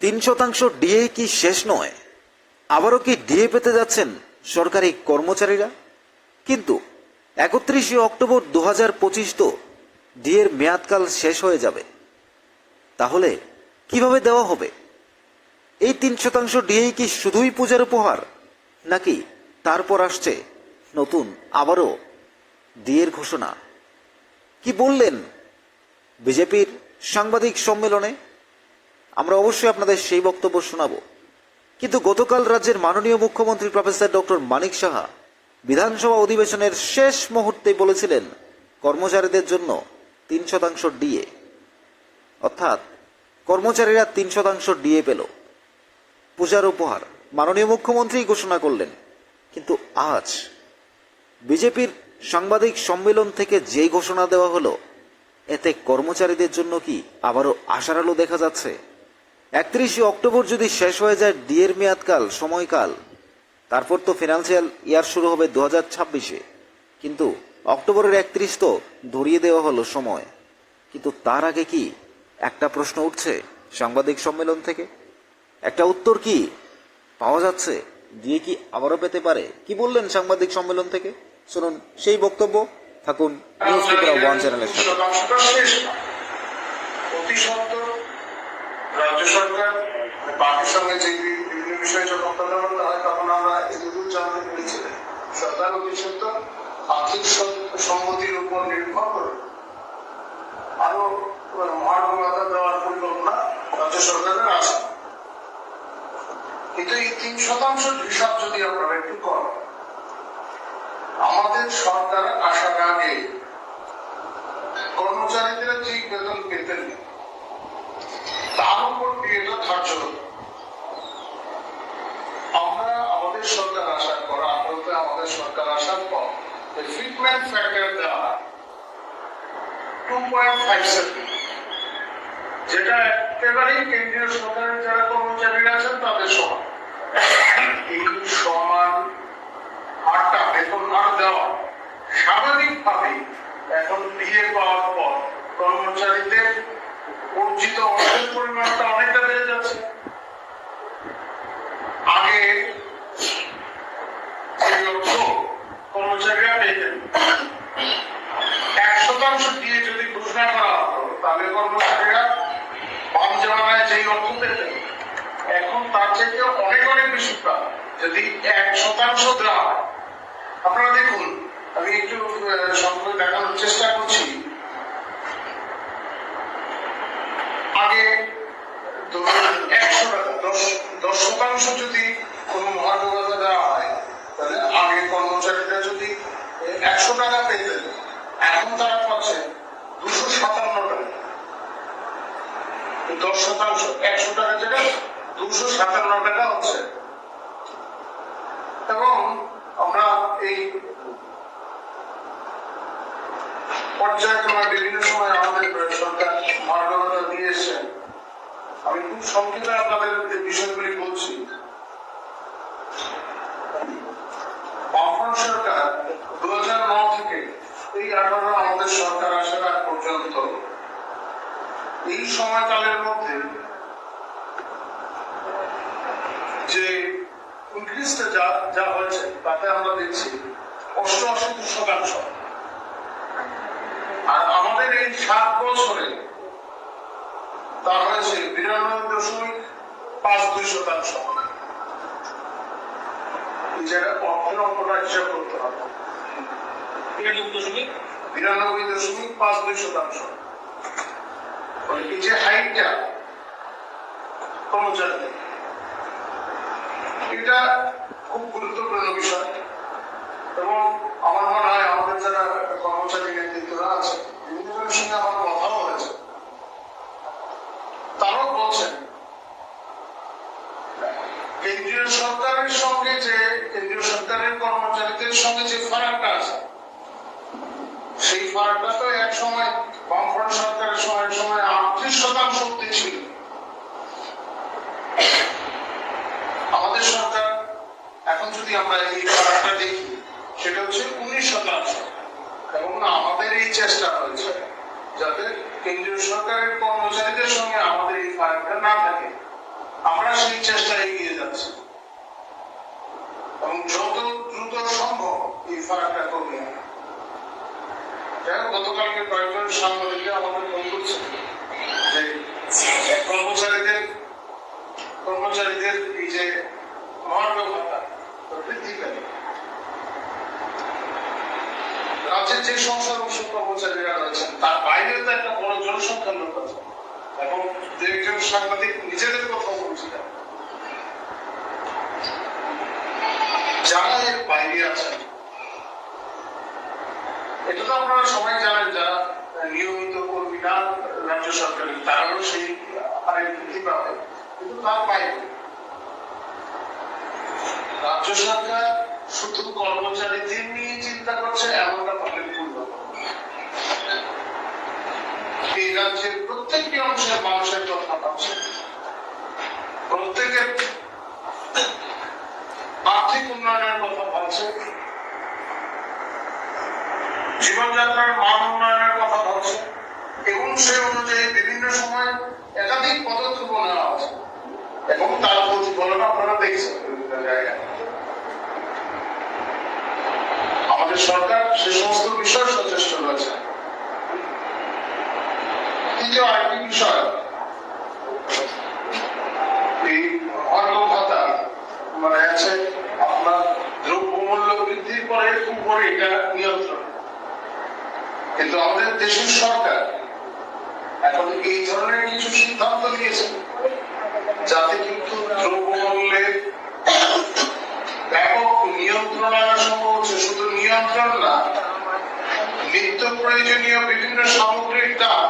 তিন শতাংশ ডিএ কি শেষ নয়? আবারও কি ডিএ পেতে যাচ্ছেন সরকারি কর্মচারীরা? কিন্তু একত্রিশে অক্টোবর দু হাজার পঁচিশ তো ডিএর মেয়াদকাল শেষ হয়ে যাবে। তাহলে কীভাবে দেওয়া হবে? এই তিন শতাংশ ডিএ কি শুধুই পূজার উপহার, নাকি তারপর আসছে নতুন আবারও ডিএর ঘোষণা? কি বললেন বিজেপির সাংবাদিক সম্মেলনে? আমরা অবশ্যই আপনাদের সেই বক্তব্য শোনাব। কিন্তু গতকাল রাজ্যের মাননীয় মুখ্যমন্ত্রী প্রফেসর ডক্টর মানিক সাহা বিধানসভা অধিবেশনের শেষ মুহূর্তে বলেছিলেন, কর্মচারীদের জন্য তিন শতাংশ ডিএ। অর্থাৎ, কর্মচারীরা তিন শতাংশ ডিএ পেল। পূজার উপহার মাননীয় মুখ্যমন্ত্রী ঘোষণা করলেন। কিন্তু আজ বিজেপির সাংবাদিক সম্মেলন থেকে যে ঘোষণা দেওয়া হলো, এতে কর্মচারীদের জন্য কি আবারও আশার আলো দেখা যাচ্ছে? একত্রিশে অক্টোবর যদি শেষ হয়ে যায় ডিএর মেয়াদকাল, সময়কাল, তারপর তো ফিনান্সিয়াল ইয়ার শুরু হবে দু হাজার ছাব্বিশে। কিন্তু অক্টোবরের একত্রিশ তো ধরিয়ে দেওয়া হলো সময়। কিন্তু তার আগে কি একটা প্রশ্ন উঠছে সাংবাদিক সম্মেলন থেকে? একটা উত্তর কি পাওয়া যাচ্ছে? দিয়ে কি আবারও পেতে পারে? কি বললেন সাংবাদিক সম্মেলন থেকে? শুনুন সেই বক্তব্য, থাকুন নিউজ ওয়ান চ্যানেলের সাথে শতাংশটা শেষ না অতি সত্ত্বর রাজ্য সরকার বাকির সঙ্গে যে বিভিন্ন বিষয়ে যখন কথা হয়, তখন আমরা এগুলো জানতে পেরেছিলেন সরকার অতি সত্ত্বর আর্থিক সম্মতির উপর নির্ভর করে আরও মহার্ঘভাতা দেওয়ার পরিকল্পনা রাজ্য সরকারের আছে। কিন্তু এই তিন শতাংশ হিসাব যদি আপনারা একটু করেন, আমাদের সরকার আসার আগে কর্মচারীদের যে বেতন পেতেন তার উপর বিয়েটা ধার্য আমরা আমাদের সরকার আসার পর আপাতত আমাদের সরকার আসার পর ফিটমেন্ট ফ্যাক্টর দেওয়া টু পয়েন্ট ফাইভ যেটা একেবারেই কেন্দ্রীয় সরকারের যারা কর্মচারীরা আছেন তাদের সমান। এই সমান হারটা বেতন হার দেওয়া স্বাভাবিকভাবে এখন দিয়ে পাওয়ার পর কর্মচারীদের অর্জিত অর্থের পরিমাণটা অনেকটা বেড়ে যাচ্ছে আগে যে অর্থ কর্মচারীরা পেতেন এক শতাংশ দিয়ে যদি ঘোষণা করা হতো তাহলে কর্মচারীরা বাম জামানায় যেই অর্থ পেতেন এখন তার চাইতে অনেক অনেক বেশি পান যদি এক শতাংশ দেওয়া হয় আপনারা দেখুন আমি একটু আহ, সংক্ষেপে দেখানোর চেষ্টা করছি আগে ধরুন একশো টাকা দশ দশ শতাংশ যদি কোনো মহার্ঘভাতা দেওয়া হয় তাহলে আগে কর্মচারীরা যদি একশো টাকা পেতেন এখন তারা পাচ্ছে দুশো সাতান্ন টাকা এই দশ শতাংশ একশো টাকা যেটা দুশো সাতান্ন টাকা হচ্ছে এবং পর্যায়ক্রমে বিভিন্ন সময় আমাদের সরকার মার্গবতা দিয়ে এসছেন আমি খুব সংক্ষেপে আপনাদের বিষয়গুলি বলছি। বামফ্রন্ট সরকার দু হাজার ন থেকে এই আঠারো আমাদের সরকার আসার আগ পর্যন্ত। এই সময়কালের মধ্যে যে ইনক্রিজটা যা যা হয়েছে তাতে আমরা দেখছি অষ্টআশি শতাংশ। আর আমাদের এই সাত বছরে তা হয়েছে বিরানব্বই দশমিক পাঁচ দুই শতাংশ। এই জায়গায় অঙ্কটা হিসাব করতে হবে। বিরানব্বই দশমিক? পাঁচ দুই শতাংশ। মানে এই যে হাইটটা কর্মচারীদের এটা খুব গুরুত্বপূর্ণ বিষয়। এবং আমার মনে হয় আমাদের যারা কর্মচারী নেতৃত্বরা আছে, বিভিন্ন সঙ্গে আমার কথাও হয়েছে। তারাও বলছেন, কেন্দ্রীয় সরকারের সঙ্গে যে, কেন্দ্রীয় সরকারের কর্মচারীদের সঙ্গে যে ফারাকটা আছে, সেই ফারাকটা তো এক সময় বামফ্রন্ট সরকারের সময় সময় আটত্রিশ শতাংশ ছিল। আমাদের সরকার এখন যদি আমরা এই ফারাকটা দেখি, সেটা হচ্ছে উনিশ শতাংশ। এবং আমাদের এই চেষ্টা হয়েছে যাতে কেন্দ্রীয় সরকারের কর্মচারীদের সঙ্গে আমাদের এই ফারাকটা না থাকে। আমরা সেই চেষ্টায় এগিয়ে যাচ্ছে। এবং যত দ্রুত সম্ভব এই ফারাকটা কমিয়ে আনা। গতকালকে কয়েকজন সাংবাদিকরা আমাদের ফোন করছে যে কর্মচারীদের কর্মচারীদের এই যে মহার্ঘ বৃদ্ধি পেল। রাজ্যের যে সংখ্যালঘু কর্মচারীরা রয়েছেন, তার বাইরে তো একটা বড় জনসংখ্যার লোক আছে। এবং দু একজন সাংবাদিক নিজেদের কথা বলছিলেন যারা এর বাইরে আছেন, এটা তো আপনারা সবাই জানেন, যারা নিয়মিত কর্মী না রাজ্য সরকারের, তারাও সেই হারে বৃদ্ধি পাবে। কিন্তু তার বাইরে। রাজ্য সরকার শুধু কর্মচারীদের নিয়ে চিন্তা করছে, এমনটা ভুল এই রাজ্যের প্রত্যেকটি অংশের মানুষের কথা ভাবছে প্রত্যেকের আর্থিক উন্নয়নের কথা ভাবছে। জীবনযাত্রার মান উন্নয়নের কথা ভাবছে। এবং সে অনুযায়ী বিভিন্ন সময় একাধিক পদক্ষেপ নেওয়া আছে এবং তার জায়গায়। আমাদের সরকার সে সমস্ত বিষয় সচেষ্ট রয়েছে। দ্বিতীয় আরেকটি বিষয়, এই ভাতা মানে আছে আপনার দ্রব্যমূল্য বৃদ্ধির পরে উপরে এটা নিয়ন্ত্রণ। কিন্তু আমাদের দেশের সরকার এখন এই ধরনের কিছু সিদ্ধান্ত নিয়েছে। যাতে কিন্তু দ্রব্যমূল্যের ব্যাপক নিয়ন্ত্রণ আনা সম্ভব হচ্ছে। শুধু নিয়ন্ত্রণ না, নিত্য প্রয়োজনীয় বিভিন্ন সামগ্রিক দাম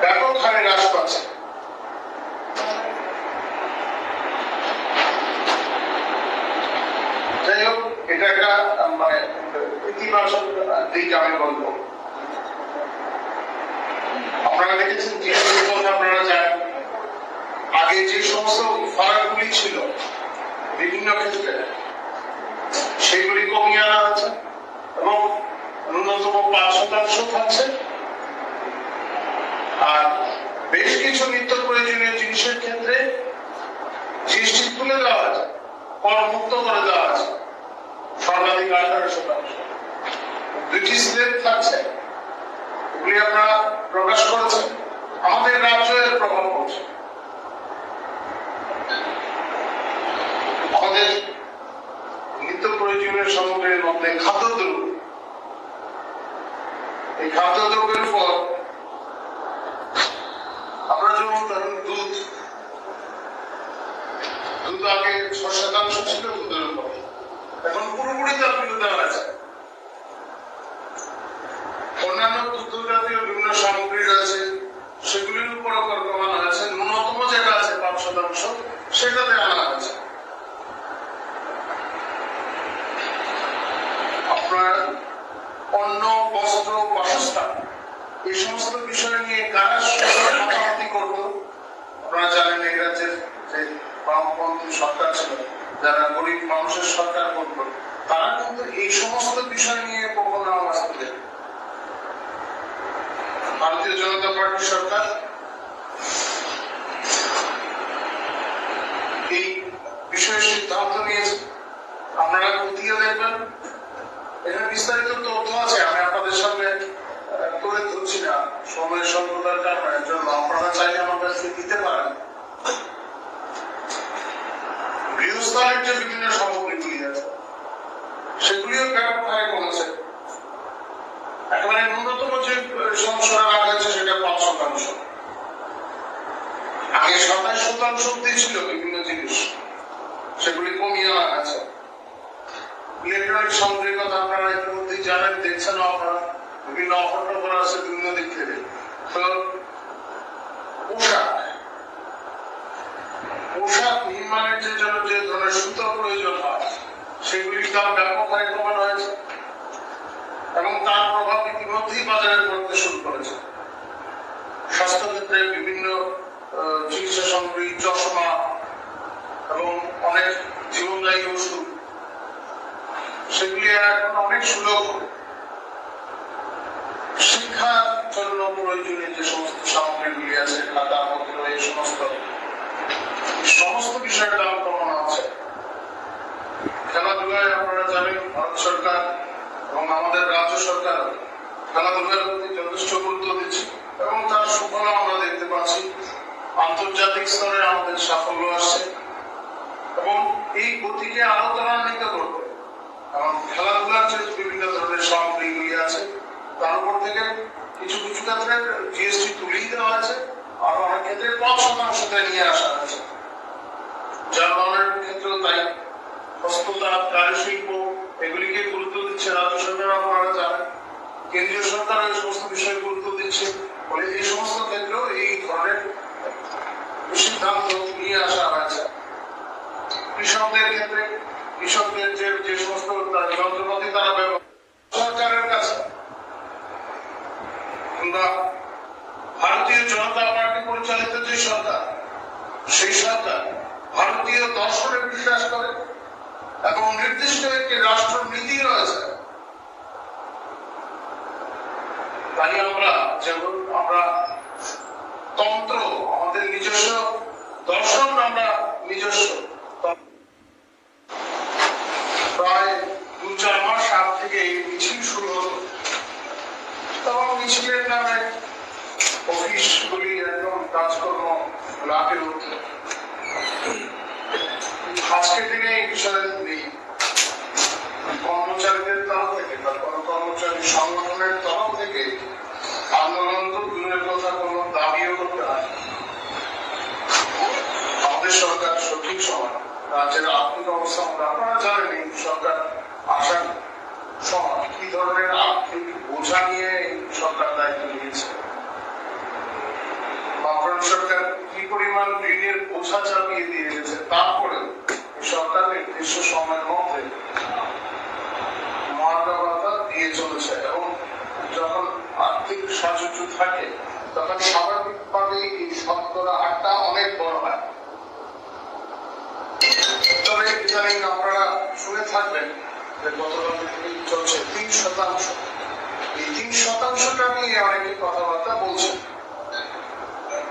ব্যাপক হারে হ্রাস পাচ্ছে। যাই হোক, এটা একটা মানে ইতিবাচক দিক আমি বলব। আপনারা দেখেছেন আপনারা জানেন আগে যে সমস্ত ফারাকগুলি ছিল, বিভিন্ন ক্ষেত্রে, সেগুলি কমিয়ে আনা হচ্ছে এবং ন্যূনতম পাঁচ শতাংশ থাকছে। আর বেশ কিছু নিত্য প্রয়োজনীয় জিনিসের ক্ষেত্রে জিএসটি তুলে দেওয়া আছে কর মুক্ত করে দেওয়া আছে সর্বাধিক আঠারো শতাংশ। স্লেব থাকছে, এগুলি আপনারা প্রকাশ করেছেন। আমাদের রাজ্য এর প্রভাব পড়ছে। আমাদের নিত্য প্রয়োজনীয় সামগ্রীর মধ্যে খাদ্যদ্রব্য। এই খাদ্যদ্রব্যের উপর আমরা যেমন ধরুন দুধ দুধ আগে ছ শতাংশ ছিল, দুধের উপর এখন পুরোপুরি তার দেওয়া আছে। অন্যান্য দুগ্ধ জাতীয় বিভিন্ন সামগ্রী আছে সেগুলির উপর কর কমানো হয়েছে ন্যূনতম যেটা শতাংশ সেটাতে আনা হয়েছে। আপনার অন্ন, বস্ত্র, বাসস্থান, এই সমস্ত বিষয় নিয়ে কারা মাতামাতি করব আপনারা জানেন এই রাজ্যের যে বামপন্থী সরকার ছিল, যারা গরিব মানুষের সরকার করতো তারা কিন্তু এই সমস্ত বিষয় নিয়ে কখনো আওয়াজ ভারতীয় জনতা পার্টি সরকার এই বিষয়ে সিদ্ধান্ত নিয়েছে। আপনারা খতিয়ে দেখবেন। এখানে বিস্তারিত তথ্য আছে। আমি আপনাদের সামনে তুলে ধরছি না। সময়ের স্বল্পতার কারণে জন্য আপনারা চাইলে আমার কাছে দিতে পারেন। গৃহস্থলের যে বিভিন্ন সামগ্রীগুলি আছে, সেগুলিও ব্যাপক হারে কমেছে? একেবারে ন্যূনতম যে রাখা হয়েছে সেটা পাঁচ শতাংশ। আগে সাতাশ শতাংশ অব্দি ছিল বিভিন্ন জিনিস। সেগুলি কমিয়ে আনা হয়েছে। ইলেকট্রনিক সামগ্রীর কথা আপনারা ইতিমধ্যেই জানেন, দেখছেন আপনারা, বিভিন্ন অফার টফার আছে বিভিন্ন দিক থেকে। তো, পোশাক। পোশাক, নির্মাণের যে জন্য যে ধরনের সুতো প্রয়োজন হয়, সেগুলির দাম ব্যাপক হারে কমানো হয়েছে। এবং তার প্রভাব ইতিমধ্যেই বাজারে পড়তে শুরু করেছে। স্বাস্থ্য ক্ষেত্রে বিভিন্ন চিকিৎসা সামগ্রী, চশমা এবং অনেক জীবনদায়ী ওষুধ সেগুলি এখন অনেক জন্য প্রয়োজনীয় যে সমস্ত সামগ্রীগুলি আছে, খাতা পত্র এই সমস্ত। সমস্ত বিষয়ের দাম হচ্ছে খেলাধুলায় আপনারা জানেন, ভারত সরকার এবং আমাদের রাজ্য সরকার খেলাধুলার প্রতি যথেষ্ট গুরুত্ব দিচ্ছে এবং তার সুফল আমরা দেখতে পাচ্ছি। আন্তর্জাতিক স্তরে আমাদের সাফল্য আসছে। এবং এই গতিকে আরও ত্বরান্বিত করবে। এবং খেলাধুলার যে বিভিন্ন ধরনের সামগ্রীগুলি আছে। তার উপর থেকে কিছু কিছু ক্ষেত্রে জিএসটি তুলেই দেওয়া হয়েছে আর অনেক ক্ষেত্রে পাঁচ শতাংশতে নিয়ে আসা হয়েছে। যানবাহনের ক্ষেত্রেও তাই হস্ততাঁত কারুশিল্প, এগুলিকে গুরুত্ব দিচ্ছে রাজ্য সরকার আপনারা জানেন কেন্দ্রীয় সরকার এই সমস্ত বিষয়ে গুরুত্ব দিচ্ছে, ফলে এই সমস্ত ক্ষেত্রেও এই ধরনের সিদ্ধান্ত নিয়ে আসা হয়েছে। কৃষকদের ক্ষেত্রে, কৃষকদের যে যে সমস্ত যন্ত্রপাতি তারা ব্যবহার সরকারের কাছে। কিংবা ভারতীয় জনতা পার্টি পরিচালিত যে সরকার, সেই সরকার ভারতীয় দর্শনে বিশ্বাস করে এবং নির্দিষ্ট একটি রাষ্ট্র নীতি রয়েছে। তাই আমরা যেমন, আমরা তন্ত্র, আমাদের নিজস্ব দর্শন, আমরা নিজস্ব প্রায় দু চার মাস আগ থেকে মিছিল শুরু হলো। এবং মিছিলের নামে অফিসগুলি একদম কাজকর্ম লাভে উঠল আজকের দিনে এই বিষয়ে নেই। কর্মচারীদের তরফ থেকে বা কর্মচারী সংগঠনের তরফ থেকে আন্দোলন তো দূরের কথা কোনো দাবিও করতে হয় আমাদের সরকার সঠিক সময় রাজ্যের আর্থিক অবস্থা আপনারা জানেন এই সরকার আসার সময় কি ধরনের আর্থিক বোঝা নিয়ে সরকার দায়িত্ব নিয়েছে? বামফ্রন্ট সরকার কি পরিমাণ ঋণের বোঝা চাপিয়ে দিয়ে গেছে তারপরে সরকার নির্দিষ্ট সময়ের মধ্যে মহার্ঘ দিয়ে চলেছে এবং যখন আর্থিক সাহায্য থাকে, তখন স্বাভাবিকভাবে এই শতকরা হারটা অনেক বড় হয়। ইদানিং আপনারা শুনে থাকবেন যে গতকাল চলছে। তিন শতাংশ। এই তিন শতাংশটা নিয়ে অনেকে কথাবার্তা বলছেন।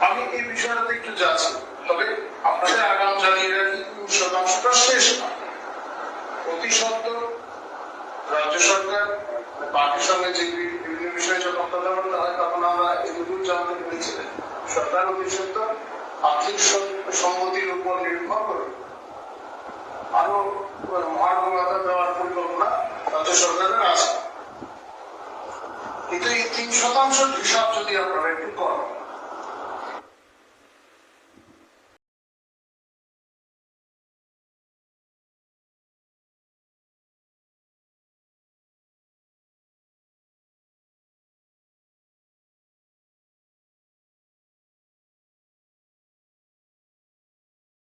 আমি এই বিষয়টাতে একটু যাচ্ছি। তবে আপনাদের আগাম জানিয়ে রাখি, তিন শতাংশটা শেষ না। অতি সত্ত্বর রাজ্য সরকার পার্টির সঙ্গে যে বিভিন্ন বিষয়ে যখন কথাবার্তা হয়, তখন আমরা এটুকু জানতে পেরেছিলেন সরকার অতি সত্ত্বর আর্থিক সং- সংগতির উপর নির্ভর করে। আরও মহার্ঘভাতা দেওয়ার পরিকল্পনা রাজ্য সরকারের আছে। কিন্তু এই তিন শতাংশ হিসাব যদি আপনারা একটু করেন